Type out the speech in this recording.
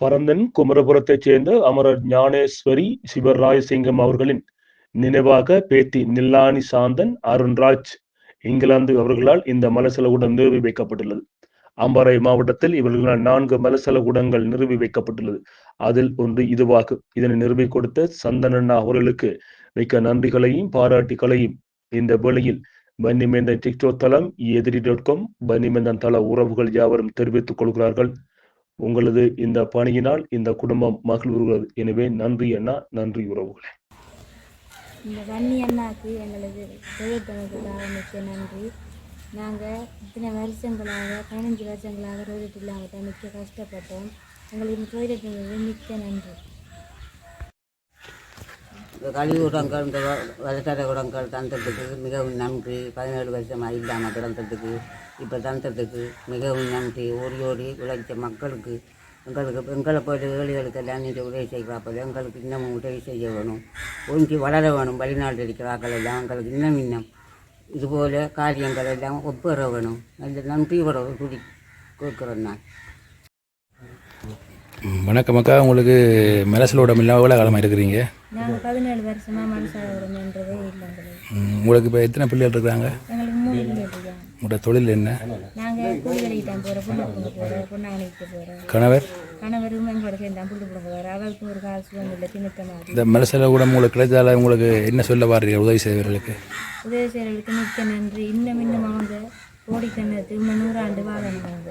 பரந்தன் குமரபுரத்தைச் சேர்ந்த அமரர் ஞானேஸ்வரி சிவராயசிங்கம் அவர்களின் நினைவாக பேத்தி நில்லானி சாந்தன் அருண்ராஜ் இங்கிலாந்து அவர்களால் இந்த மலசலகுடம் நிறுவி வைக்கப்பட்டுள்ளது. அம்பாறை மாவட்டத்தில் இவர்களால் நான்கு மலசலகுடங்கள் நிறுவி வைக்கப்பட்டுள்ளது. அதில் ஒன்று இதுவாகும் இதனை நிறுவி கொடுத்த சந்தனண்ணா அவர்களுக்கு மிக்க நன்றிகளையும் பாராட்டுகளையும் இந்த வேளையில் பன்னிமேந்தன் டிக்டோ தளம் எதிரி டாட் காம் பன்னிமேந்தன் தள உறவுகள் யாவரும் தெரிவித்துக் கொள்கிறார்கள். உங்களது இந்த பணியினால் இந்த குடும்பம் மகிழ்வுறுகிறது எனவே நன்றி அண்ணா நன்றி உறவுகளே. இந்த வன்னி அண்ணாக்கு எங்களது தொழில்நுட்பத்துக்காக மிக்க நன்றி. நாங்கள் இத்தனை வருஷங்களாக பதினஞ்சு வருஷங்களாக ரோஜெட் இல்லாமல் தான் மிக்க கஷ்டப்பட்டோம் எங்களுக்கு தொழில்நுட்பங்களுக்கு மிக்க நன்றி. கழிவு கழிவுடங்கள் இந்த வலசர குடங்கள் தந்ததுக்கு மிகவும் நன்றி. பதினேழு வருஷமாக இல்லாமல் கிடந்ததுக்கு இப்போ தந்ததுக்கு மிகவும் நன்றி. ஓடி ஓடி உழைச்ச மக்களுக்கு எங்களுக்கு எங்களை போய்ட்டு ஏழைகளுக்கு எல்லாம் நீங்கள் உதவி செய்கிறாப்போ எங்களுக்கு இன்னமும் உதவி செய்ய வேணும். ஒன்றி வளர வேணும். வெளிநாட்டில் இருக்கிறார்கள் எல்லாம் எங்களுக்கு இன்னும் இன்னும் இதுபோல காரியங்கள் எல்லாம் ஒப்புற வேணும். நல்ல நன்றியோட கூடி கேட்குறேன் நான். வணக்கம் அக்கா. உங்களுக்கு மெலசலோட இல்லாமல் எவ்வளோ காலமாக இருக்கிறீங்க? நாங்கள் பதினேழு வருஷமாக மனசாகிறோம்ன்றதே இல்லை எங்களுக்கு ம், உங்களுக்கு இப்போ எத்தனை பிள்ளைகள் இருக்கிறாங்க? உங்களோட தொழில் என்ன? நாங்கள் போகிறோம் போகிறோம் போகிறோம் கணவர்? கணவரும் ஒரு காசு ஒன்றும் இல்லை இந்த மெலசல கூட உங்களுக்கு கிடைச்சதால உங்களுக்கு என்ன சொல்ல வாரீங்க உதவி செய்வர்களுக்கு? உதவி செய்கிறவர்களுக்கு மிக்க நன்றி. இன்னும் இன்னும் அவங்க கோடிக்கண்ணத்து இன்னும் நூறாண்டு வாழணும் அவங்க.